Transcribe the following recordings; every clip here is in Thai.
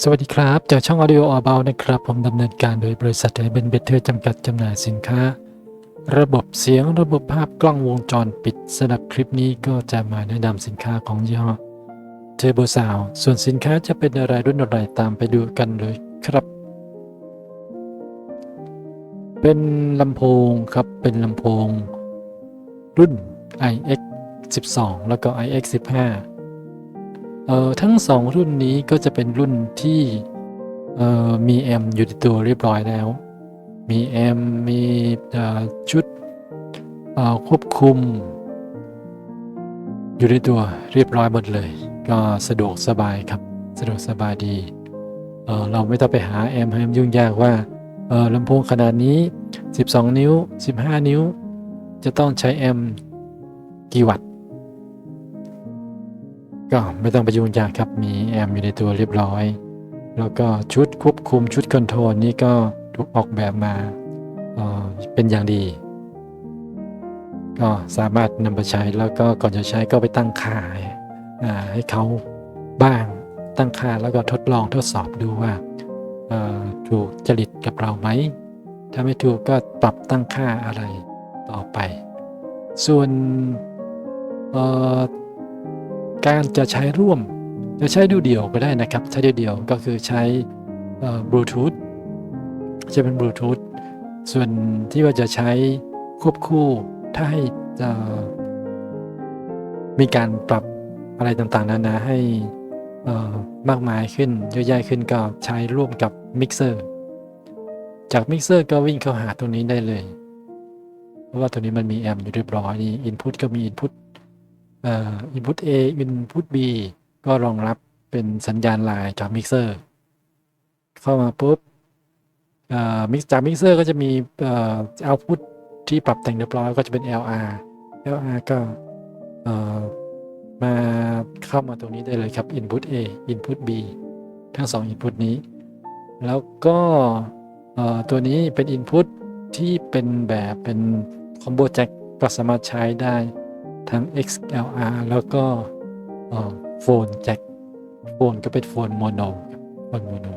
สวัสดีครับ จากช่อง Audio a b o u t นะครับ ผมดำเนินการโดยบริษัทเบนเบเทอร์จำกัดจำหน่ายสินค้า ระบบเสียงระบบภาพกล้องวงจรปิดสำหรับคลิปนี้ก็จะมาแนะนำสินค้าของยี่ห้อเทอร์โบซาวส่วนสินค้าจะเป็นอะไรรุ่นอะไรตามไปดูกันเลยครับ เป็นลำโพงครับเป็นลำโพง รุ่น iX 12 แล้วก็ iX 15 เออทั้งสองรุ่นนี้ก็จะเป็นรุ่นที่เออมีแอมอยู่ในตัวเรียบร้อยแล้ว มีแอมมีชุดควบคุม อยู่ในตัวเรียบร้อยหมดเลย ก็สะดวกสบายครับสะดวกสบายดีเเราไม่ต้องไปหาแอมให้มันยุ่งยากว่าลำโพงขนาดนี้ 12 นิ้ว 15 นิ้ว จะต้องใช้แอมกี่วัตต์ ก็ไม่ต้องไปยุ่งยากครับมีแอมอยู่ในตัวเรียบร้อย แล้วก็ชุดควบคุมชุดคอนโทรลนี่ก็ถูกออกแบบมาเออเป็นอย่างดี ก็สามารถนำไปใช้แล้วก็ก่อนจะใช้ก็ไปตั้งค่าให้เขาบ้างตั้งค่าแล้วก็ทดลองทดสอบดูว่าออถูกจริตกับเราไหม ถ้าไม่ถูกก็ปรับตั้งค่าอะไรต่อไป ส่วนออ การจะใช้ร่วมจะใช้ดูเดี่ยวก็ได้นะครับ ใช้ดูเดี่ยวก็คือใช้บลูทูธจะเป็นบลูทูธส่วนที่ว่าจะใช้ควบคู่ถ้าให้มีการปรับอะไรต่างๆ นานาให้มากมายขึ้นเยอะแยะขึ้นก็ใช้ร่วมกับมิกเซอร์จากมิกเซอร์ก็วิ่งเข้าหาตรงนี้ได้เลย เพราะว่าตัวนี้มันมีแอมอยู่เรียบร้อยนี่อินพุตก็มีอินพุต อ่อ input A input B ก็รองรับเป็นสัญญาณลายจากมิกเซอร์เข้ามาปุ๊บมิกจากมิกเซอร์ก็จะมีเอ่อ output ที่ปรับแต่งเรียบร้อยก็จะเป็น LR LR ก็เอ่อมาเข้ามาตรงนี้ได้เลยครับ input A input B ทั้งสอง input นี้ แล้วก็ตัวนี้เป็น input ที่เป็นแบบเป็น combo jack ก็สามารถใช้ได้ ทั้ง XLR แล้วก็โฟนแจ็คโฟนก็เป็นโฟนโมโนโฟนโมโน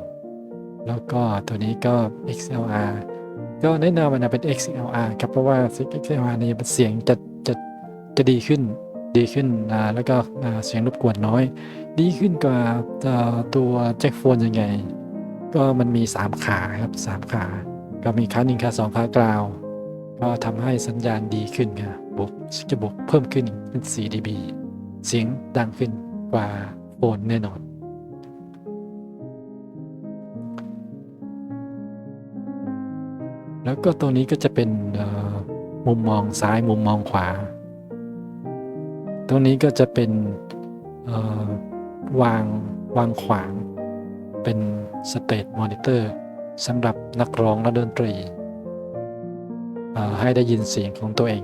แล้วก็ตัวนี้ก็ XLR ก็แนะนำมันเป็น XLR ครับเพราะว่า XLR นี่เสียงจะจะจะดีขึ้นดีขึ้นอ่าแล้วก็เสียงรบกวนน้อย ดีขึ้นกว่าตัวแจ็คโฟนยังไง ก็มันมี 3 ขาครับ 3 ขา ก็มีขาหนึ่งขาสองขากราว ก็ทำให้สัญญาณดีขึ้นครับ บวกจะบวกเพิ่มขึ้นเป็น 4 dB เสียงดังขึ้นกว่าโฟนแน่นอน แล้วก็ตรงนี้ก็จะเป็นมุมมองซ้ายมุมมองขวา ตรงนี้ก็จะเป็นวางวางขวาง เป็นสเตตมอนิเตอร์สำหรับนักร้องและดนตรีให้ได้ยินเสียงของตัวเอง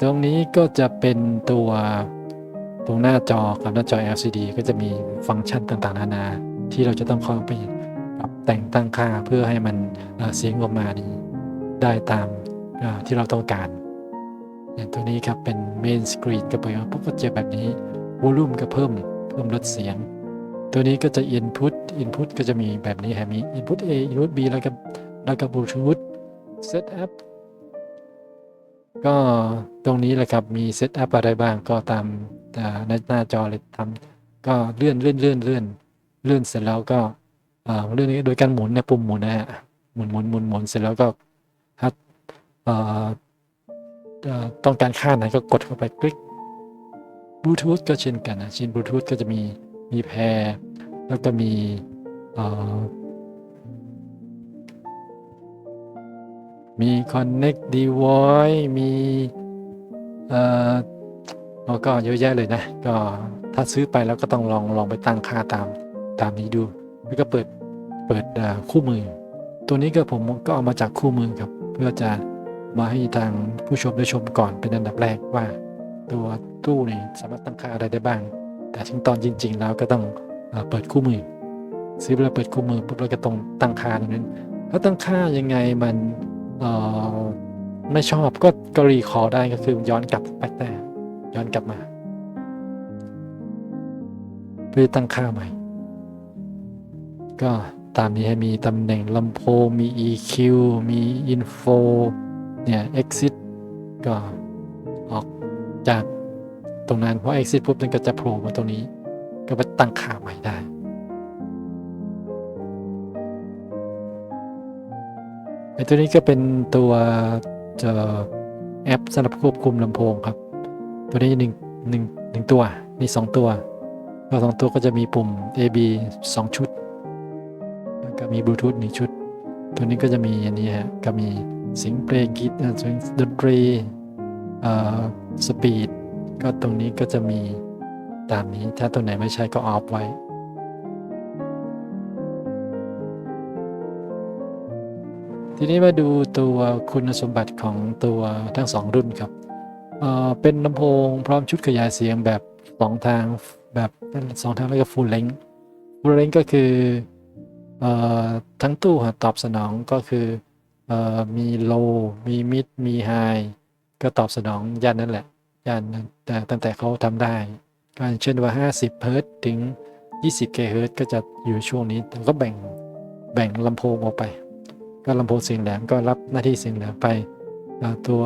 ตรงนี้ก็จะเป็นตัวตรงหน้าจอกับหน้าจอ LCD ก็จะมีฟังก์ชันต่างๆ นานา ที่เราจะต้องเข้าไปปรับแต่งตั้งค่าเพื่อให้มันเสียงออกมานี้ได้ตามที่เราต้องการอย่างตัวนี้ครับเป็น Main Screen ก็เปิดมาปุ๊บก็เจอแบบนี้ Volume ก็เพิ่มเพิ่มลดเสียง ตัวนี้ก็จะ input input ก็จะมีแบบนี้ฮะมี input A input B แล้วก็แล้วก็ bluetooth setup ก็ตรงนี้แหละครับมี setup อะไรบ้างก็ตามอ่าในหน้าจอเลยทำก็เลื่อนเลื่อนเลื่อนเลื่อนเลื่อนเสร็จแล้วก็เลื่อนนี้โดยการหมุนเนี่ยปุ่มหมุนนะฮะหมุนหมุนหมุนหมุนเสร็จแล้วก็ถ้าต้องการค่าไหนก็กดเข้าไปคลิกบลูทูธก็เช่นกันนะชิ้นบลูทูธก็จะมีมีแพรแล้วก็มี มี connect device มีเอ่อแล้วก็เยอะแยะเลยนะ ก็ถ้าซื้อไปแล้วก็ต้องลองลองไปตั้งค่าตามตามนี้ดู แล้วก็เปิดเปิดคู่มือ ตัวนี้ก็ผมก็เอามาจากคู่มือครับ เพื่อจะมาให้ทางผู้ชมได้ชมก่อนเป็นอันดับแรกว่า ตัวตู้นี่สามารถตั้งค่าอะไรได้บ้าง แต่ถึงตอนจริง ๆ แล้วก็ต้องเปิดคู่มือ ซื้อเวลาเปิดคู่มือปุ๊บเราก็ต้องตั้งค่าตรงนั้นถ้าตั้งค่ายังไงมัน ไม่ชอบก็ก็รีคอร์ได้ก็คือย้อนกลับไปแต่ย้อนกลับมาเพื่อตั้งค่าใหม่ ก็ตามนี้ให้มีตำแหน่งลำโพงมี EQ มี Info เนี่ย Exit ก็ออกจากตรงนั้นเพราะ Exit ปุ๊บมันก็จะโผล่มาตรงนี้ ก็ไปตั้งค่าใหม่ได้ ไอตัวนี้ก็เป็นตัวจะแอปสำหรับควบคุมลำโพงครับ ตัวนี้หนึ่งหนึ่งหนึ่งตัวนี่สองตัวตัวสองตัวก็จะมีปุ่ม AB สองชุดแล้วก็มีบลูทูธหนึ่งชุด ตัวนี้ก็จะมีอันนี้ฮะก็มีเสียงเพลงกีตาร์เสียงดนตรีเอ่อสปีดก็ตรงนี้ก็จะมีตามนี้ถ้าตัวไหนไม่ใช่ก็ออฟไว้ ทีนี้มาดูตัวคุณสมบัติของตัวทั้งสองรุ่นครับเเป็นลำโพงพร้อมชุดขยายเสียงแบบสองทางแบบสองทางแล้วก็ full length full length ก็คืออทั้งตู้ตอบสนองก็คืออมี low มี mid มี high ก็ตอบสนองย่านนั้นแหละย่านแต่ตั้งแต่เขาทำได้ก็อย่างเช่นว่า 50เฮิรตถึง 20เฮิรต์ก็จะอยู่ช่วงนี้แต่ก็แบ่งแบ่งลำโพงออกไป ก็ลำโพงเสียงแหลมก็รับหน้าที่เสียงแหลมไป ตัว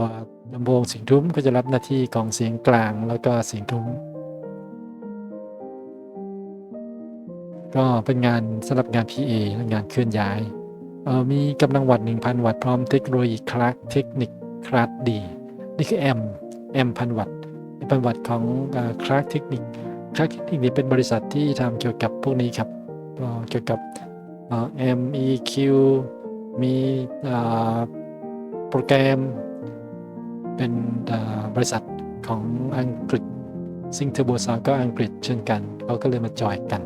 ลำโพงเสียงทุ้มก็จะรับหน้าที่กองเสียงกลางแล้วก็เสียงทุ้ม ก็เป็นงานสำหรับงาน PA และงานเคลื่อนย้าย มีกำลังวัตต์1,000 วัตต์พร้อมเทคโนโลยีคลาสเทคนิคคลาสดี นี่คือแอมแอมพันวัตต์พันวัตต์ของคลาสเทคนิคคลาสเทคนิคนี้เป็นบริษัทที่ทำเกี่ยวกับพวกนี้ครับเกี่ยวกับ MEQ มีโปรแกรม เป็นบริษัทของอังกฤษซิงเทอร์โบซาก็อังกฤษเช่นกันเขาก็เลยมาจอยกัน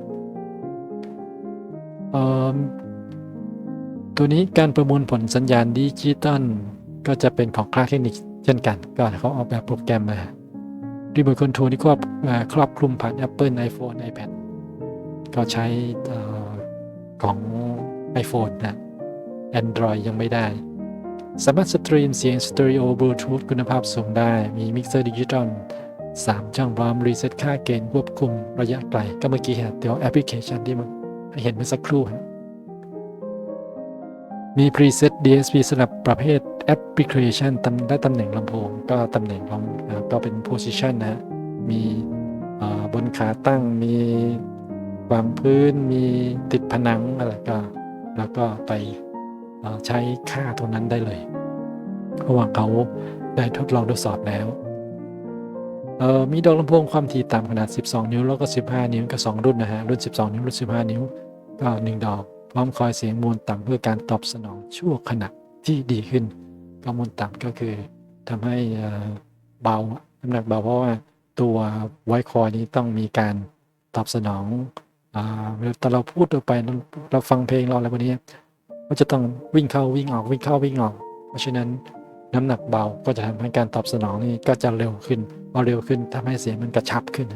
ตัวนี้การประมวลผลสัญญาณดิจิตอลก็จะเป็นของคลาสเทคนิคเช่นกันก็เขาออกแบบโปรแกรมมารีโมทคอนโทรลที่ครอบครอบคลุมผ่าน Apple iPhone iPad ก็ใช้ของ iPhone นะ Android ยังไม่ได้ สามารถสตรีมเสียงสเตอริโอบลูทูธคุณภาพสูงได้ มีมิกเซอร์ดิจิตอล3ช่องพร้อมรีเซ็ตค่าเกณฑ์ควบคุมระยะไกล ก็เมื่อกี้เห็นเดี๋ยวแอปพลิเคชันที่มันเห็นเมื่อสักครู่ฮะมีพรีเซ็ต DSP สำหรับประเภทแอปพลิเคชันตได้ตำแหน่งลำโพง ก็ตำแหน่งของก็เป็น position นะฮะ มีบนขาตั้งมีวางพื้นมีติดผนังอะไรก็ แล้วก็ไป ใช้ค่าตรงนั้นได้เลย เพราะว่าเขาได้ทดลองทดสอบแล้ว มีดอกลำโพงความถี่ต่ำขนาด 12 นิ้ว แล้วก็ 15 นิ้วก็2รุ่นนะฮะ รุ่น 12 นิ้ว รุ่น 15 นิ้ว ก็ 1 ดอก พร้อมคอยเสียงมวลต่ำเพื่อการตอบสนองชั่วขณะที่ดีขึ้นก็มวลต่ำก็คือทำให้เบาน้ำหนักเบาเพราะว่าตัวไวคอยนี้ต้องมีการตอบสนองเวลาเราพูดออกไปเราเราฟังเพลงเราอะไรพวกนี้ ก็จะต้องวิ่งเข้าวิ่งออกวิ่งเข้าวิ่งออก เพราะฉะนั้นน้ำหนักเบาก็จะทำให้การตอบสนองนี่ก็จะเร็วขึ้นพอเร็วขึ้นทำให้เสียงมันกระชับขึ้น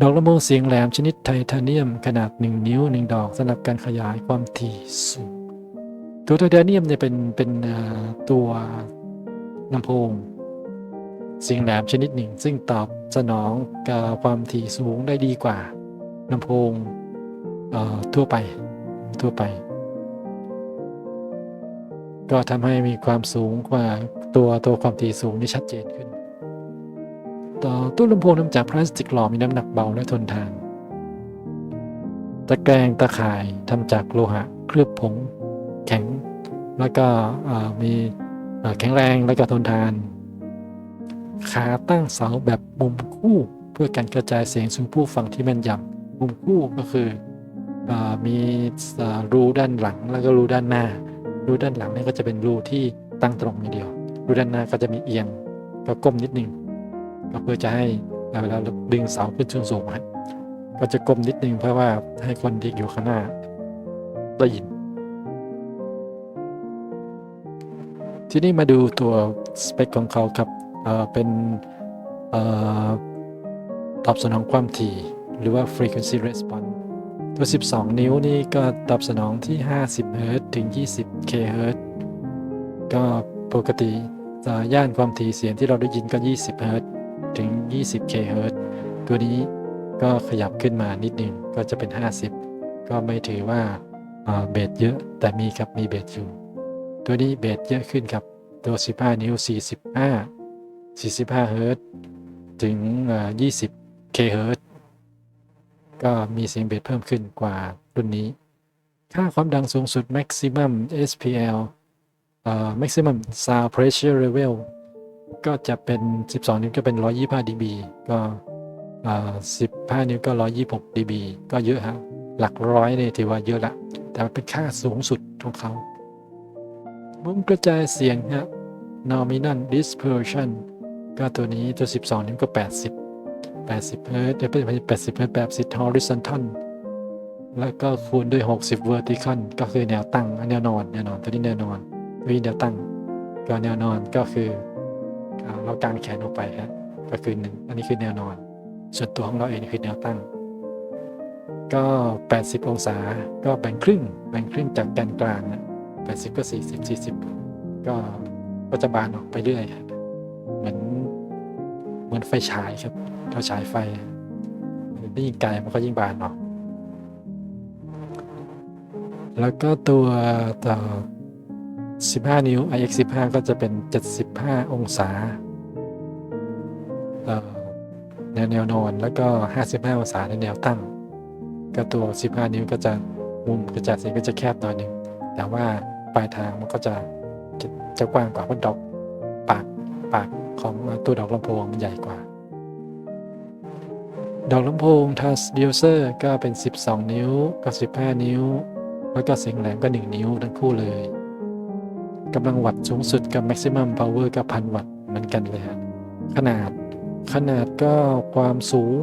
ดอกลำโพงเสียงแหลมชนิดไทเทเนียมขนาด 1 นิ้ว 1 ดอกสำหรับการขยายความถี่สูงตัวไทเทเนียมเนี่ยเป็นเป็นตัวลำโพงเสียงแหลมชนิดหนึ่ง ซึ่งตอบสนองกับความถี่สูงได้ดีกว่าลำโพงทั่วไปทั่วไป ก็ทำให้มีความสูงกว่าตัวตัวความถี่สูงนี่ชัดเจนขึ้น ต่อตู้ลำโพงทำจากพลาสติกหล่อมีน้ำหนักเบาและทนทาน ตะแกรงตะข่ายทำจากโลหะเคลือบผงแข็ง แล้วก็มีแข็งแรงและก็ทนทาน ขาตั้งเสาแบบมุมคู่เพื่อการกระจายเสียงสู่ผู้ฟังที่แม่นยำมุมคู่ก็คืออมีเอ่อรูด้านหลังแล้วก็รูด้านหน้า รูด้านหลังนี่ก็จะเป็นรูที่ตั้งตรงอย่างเดียว รูด้านหน้าก็จะมีเอียงก็ก้มนิดนึงก็เพื่อจะให้เวลาเราดึงเสาขึ้นสูงๆฮะก็จะก้มนิดนึงเพื่อว่าให้คนที่อยู่ข้างหน้าได้ยิน ทีนี้มาดูตัวสเปคของเขาครับเเป็นออตอบสนองความถี่หรือว่า frequency response ตัว 12 นิ้วนี่ก็ตอบสนองที่ 50เฮิรตถึง 20 k เฮิรตก็ปกติย่านความถี่เสียงที่เราได้ยินก็ 20เฮิรตถึง 20 k เฮิรตซ์ตัวนี้ก็ขยับขึ้นมานิดนึงก็จะเป็น 50 ก็ไม่ถือว่าเบสเยอะแต่มีครับมีเบสอยู่ ตัวนี้เบสเยอะขึ้นครับตัว 15 นิ้ว 45 45เฮิร์ตถึง 20 k เฮิร์ต ก็มีเสียงเบสเพิ่มขึ้นกว่ารุ่นนี้ ค่าความดังสูงสุด maximum SPL เอ่อ maximum sound pressure level ก็จะเป็น 12 นิ้วก็เป็น 125 dB ก็เอ่อ15 นิ้วก็ 126 dB ก็เยอะฮะหลักร้อยเนี่ยถือว่าเยอะละ แต่เป็นค่าสูงสุดของเขามุมกระจายเสียงฮะ nominal dispersion ก็ตัวนี้ตัว 12 นิ้วก็ 80 80 เฮิร์ตซ์เป็น80 เฮิร์ตแบบ10 horizontal แล้วก็คูณด้วย 60 vertical ก็คือแนวตั้งแนวนอนแนวนอนตัวนี้แนวนอนวนี้แนวตั้งก็แนวนอนก็คือเรากางแขนออกไปฮะก็คือหนึ่งอันนี้คือแนวนอน ส่วนตัวของเราเองคือแนวตั้ง ก็ 80 องศาก็แบ่งครึ่งแบ่งครึ่งจากแกนกลางนะ80 ก็ 40 40 ก็ก็จะบานออกไปเรื่อยครับ มือนไฟฉายครับ เราฉายไฟยิ่งไกลมันก็ยิ่งบานออกแล้วก็ตัวต่อ 15 นิ้ว iX 15ก็จะเป็น 75 องศาเอ่อแนวแนวนอนแล้วก็ 55 องศาในแนวตั้ง ก็ตัว 15 นิ้วก็จะมุมกระจายเสียงก็จะแคบหน่อยหนึ่ง แต่ว่าปลายทางมันก็จะจะจะกว้างกว่าเพราะดอกปากปาก ของตัวดอกลำโพงมันใหญ่กว่า ดอกลำโพงทัสเดิวเซอร์ก็เป็น 12 นิ้วกับ 15 นิ้ว แล้วก็เสียงแหลมก็ 1 นิ้วทั้งคู่เลยกำลังวัตต์สูงสุดกับ maximum power ก็พันวัตต์เหมือนกันเลยขนาดขนาดก็ความสูง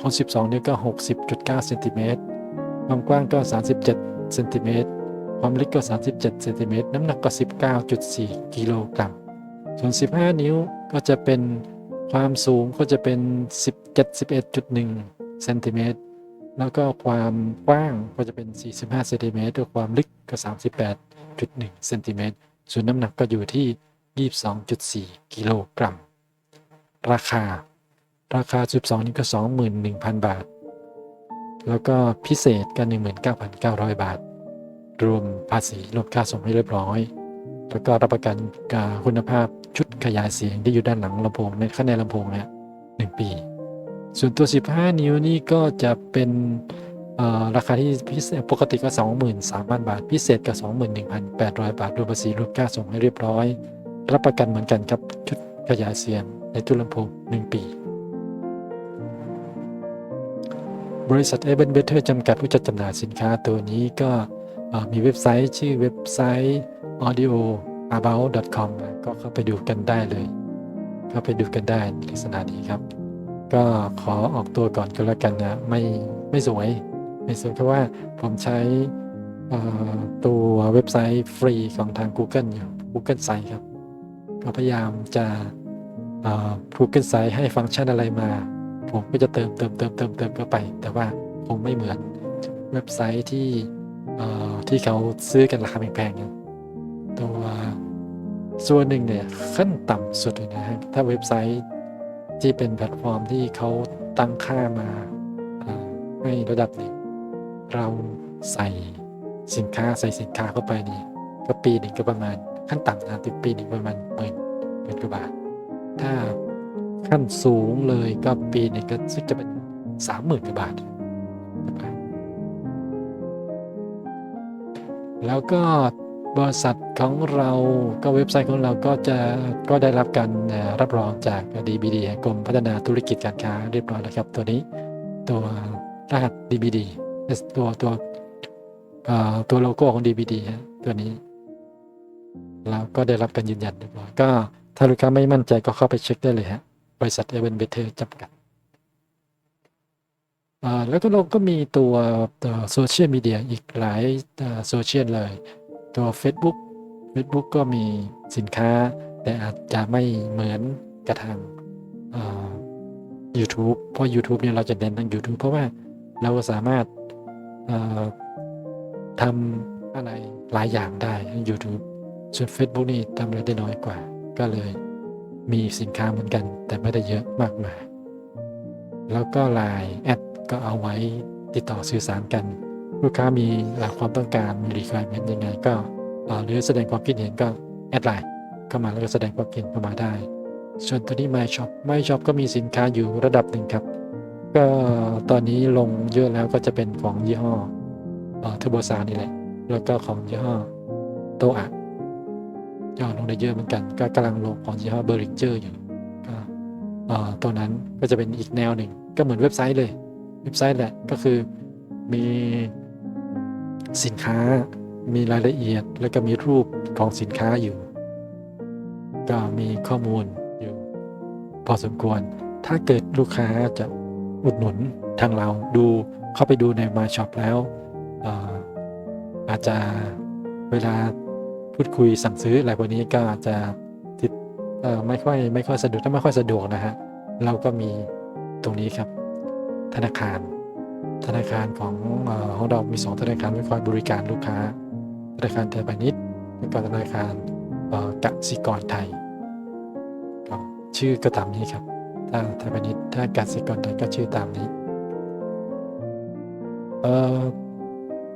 ของ 12 นิ้วก็ 60.9เซนติเมตรความกว้างก็ 37เซนติเมตรความลึกก็ 37เซนติเมตรน้ำหนักก็ 19.4 กิโลกรัม ส่วน 15 นิ้วก็จะเป็นความสูงก็จะเป็น171.1เซนติเมตรแล้วก็ความกว้างก็จะเป็น 45เซนติเมตรความลึกก็ 38.1เซนติเมตรส่วนน้ำหนักก็อยู่ที่ 22.4 กิโลกรัม ราคา ราคา 12 นี้ก็ 21,000 บาท แล้วก็พิเศษก็19,900 บาท รวมภาษีรวมค่าส่งให้เรียบร้อย แล้วก็รับประกันการคุณภาพ ชุดขยายเสียงที่อยู่ด้านหลังลำโพงในข้างในลำโพงเนี่ยหนึ่งปี ส่วนตัว 15 นิ้วนี่ก็จะเป็นราคาที่พิเศษปกติก็ 23,000 บาท พิเศษก็21,800 บาทรวมภาษีรวมค่าส่งให้เรียบร้อย รับประกันเหมือนกันครับชุดขยายเสียงในตู้ลำโพง 1 ปี บริษัท e v e n Better จำกัดผู้จัดจำหน่ายสินค้าตัวนี้ก็มีเว็บไซต์ชื่อเว็บไซต์ audio นะก็เข้าไปดูกันได้เลย เข้าไปดูกันได้ลักษณะนี้ครับ ก็ขอออกตัวก่อนก็แล้วกันนะไม่ไม่สวยไม่สวยเพราะว่าผมใช้ตัวเว็บไซต์ฟรีของทาง Google อยู่ Google Site ครับก็พยายามจะเอ่อ Google Site ให้ฟังก์ชันอะไรมา ผมก็จะเติมเติมเติมเติมเติมเข้าไป แต่ว่าคงไม่เหมือนเว็บไซต์ที่ที่เขาซื้อกันราคาแพงๆตัว ส่วนหนึ่งเนี่ยขั้นต่ำสุดเลยนะฮะถ้าเว็บไซต์ที่เป็นแพลตฟอร์มที่เขาตั้งค่ามาให้ระดับหนึ่งเราใส่สินค้าใส่สินค้าเข้าไปนี่ก็ปีหนึ่งก็ประมาณ ขั้นต่ำนะติดปีหนึ่งประมาณหมื่นหมื่นกว่าบาท ถ้าขั้นสูงเลยก็ปีหนึงก็จะเป็นสามหมื่นกว่าบาท แล้วก็ บริษัทของเราก็เว็บไซต์ของเราก็จะก็ได้รับการรับรองจาก DBD กรมพัฒนาธุรกิจการค้าเรียบร้อยแล้วครับ ตัวนี้ตัวรหัส DBD ตัวตัวตัวโลโก้ของ DBD ฮะตัวนี้แล้วก็ได้รับการยืนยันเรียบร้อยก็ถ้าลูกค้าไม่มั่นใจก็เข้าไปเช็คได้เลยฮะบริษัทเอเวนเบเทอร์จำกัดแล้วก็เราก็มีตัวโซเชียลมีเดียอีกหลายโซเชียลเลย ตัว Facebook Facebook ก็มีสินค้า แต่อาจจะไม่เหมือนกระทางอ่า YouTube เพราะ YouTube เนี่ยเราจะเน้นทาง YouTube เพราะว่าเราสามารถาทำอะไรหลายอย่างได้ใน YouTube ส่วน Facebook นี่ทำอะไรได้น้อยกว่า ก็เลยมีสินค้าเหมือนกัน แต่ไม่ได้เยอะมากมาย แล้วก็ Line แอดก็เอาไว้ติดต่อสื่อสารกัน ลูกค้ามีหลักความต้องการมี requirement ยังไงก็เอ่อหรือแสดงความคิดเห็นก็แอดไลน์เข้ามาแล้วก็แสดงความคิดเห็นเข้ามาได้ ส่วนตัวนี้ My Shop My Shop ก็มีสินค้าอยู่ระดับหนึ่งครับ ก็ตอนนี้ลงเยอะแล้วก็จะเป็นของยี่ห้อเทอร์โบซานี่แหละ แล้วก็ของยี่ห้อโตอะย่อลงได้เยอะเหมือนกัน ก็กำลังลงของยี่ห้อเบอร์ริงเจอร์อยู่ก็ตัวนั้นก็จะเป็นอีกแนวหนึ่ง ก็เหมือนเว็บไซต์เลย เว็บไซต์แหละก็คือมี สินค้ามีรายละเอียด แล้วก็มีรูปของสินค้าอยู่ ก็มีข้อมูลอยู่ พอสมควร ถ้าเกิดลูกค้าจะอุดหนุนทางเราดูเข้าไปดูในมาช็อปแล้วอาจจะเวลาพูดคุยสั่งซื้ออะไรพวกนี้ก็อาจจะติดไม่ค่อยไม่ค่อยสะดวกถ้าไม่ค่อยสะดวกนะฮะเราก็มีตรงนี้ครับ ธนาคาร ธนาคารของเออของเรามีสองธนาคารไว้คอยบริการลูกค้า ธนาคารไทยพาณิชย์และก็ธนาคารกสิกรไทยก็ชื่อก็ตามนี้ครับ ถ้าไทยพาณิชย์ถ้ากสิกรไทยก็ชื่อตามนี้เอ่อ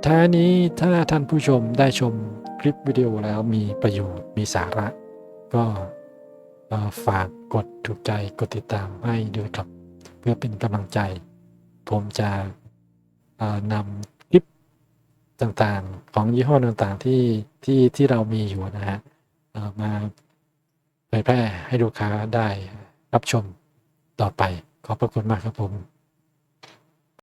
ท้ายนี้ถ้าท่านผู้ชมได้ชมคลิปวิดีโอแล้วมีประโยชน์มีสาระ ก็ฝากกดถูกใจกดติดตามให้ด้วยครับ เพื่อเป็นกำลังใจ ผมจะ นำคลิปต่างๆ ของยี่ห้อต่างๆที่ที่ที่เรามีอยู่นะฮะมาเผยแพร่ให้ลูกค้าได้รับชมต่อไป ขอบพระคุณมากครับผม